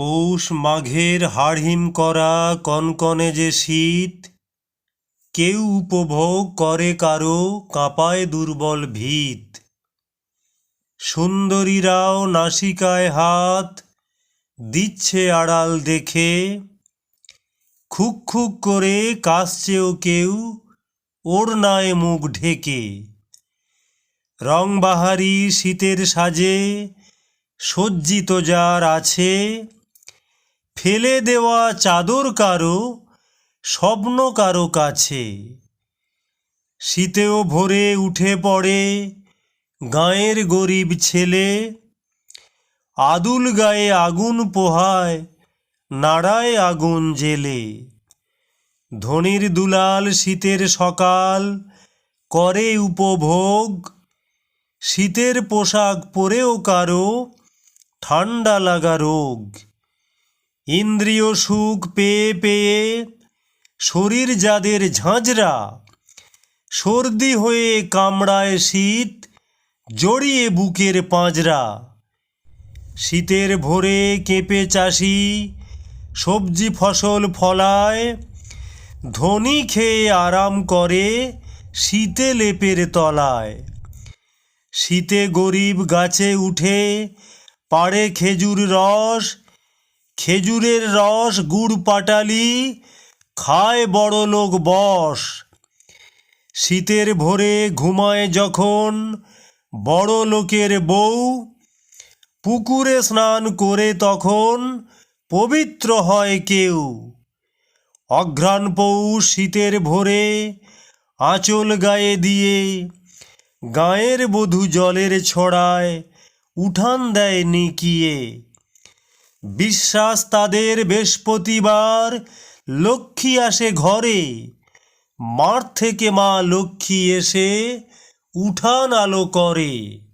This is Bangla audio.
পৌষ মাঘের হাড়হিম করা কনকনে যে শীত, কেউ উপভোগ করে কারও কাঁপায় দুর্বল ভিত। সুন্দরীরাও নাসিকায় হাত, দিচ্ছে আড়াল দেখে। খুক খুক করে কাশছেও কেউ ওড়নায় মুখ ঢেকে। রংবাহারি শীতের সাজে সজ্জিত যার আছে ফেলে দেওয়া চাদর কারও, স্বপ্ন কারও কাছে। শীতেও ভোরে উঠে পড়ে গাঁয়ের গরিব ছেলে, আদুল গায়ে আগুন পোহায়, নাড়ায় আগুন জেলে। ধনির দুলাল শীতের সকাল, করে উপভোগ, শীতের পোশাক পরেও কারও ঠান্ডা লাগা রোগ। ইন্দ্রিয় সুখ পেয়ে পেয়ে শরীর যাদের ঝাঁঝরা, সর্দি হয়ে কামড়ায় শীত, জড়িয়ে বুকের পাঁজরা। শীতের ভোরে কেঁপে চাষি, সবজি ফসল ফলায়, ধনী খেয়ে আরাম করে শীতে লেপের তলায়। শীতে গরিব গাছে উঠে পাড়ে খেজুর রস খেজুরের রস, গুড় পাটালি, খায় বড় লোক বস। শীতের ভোরে ঘুমায় যখন বড় লোকের বউ, পুকুরে স্নান করে তখন পবিত্র হয় কেউ। অঘ্রাণ পৌষ শীতের ভোরে আঁচল গায়ে দিয়ে গায়ের বধূ জলের ছড়ায় উঠান দেয় নিকিয়ে। বিশ্বাস তাদের বৃহস্পতিবার লক্ষ্মী আসে ঘরে। মাঠ থেকে মা লক্ষ্মী এসে উঠান আলো করে।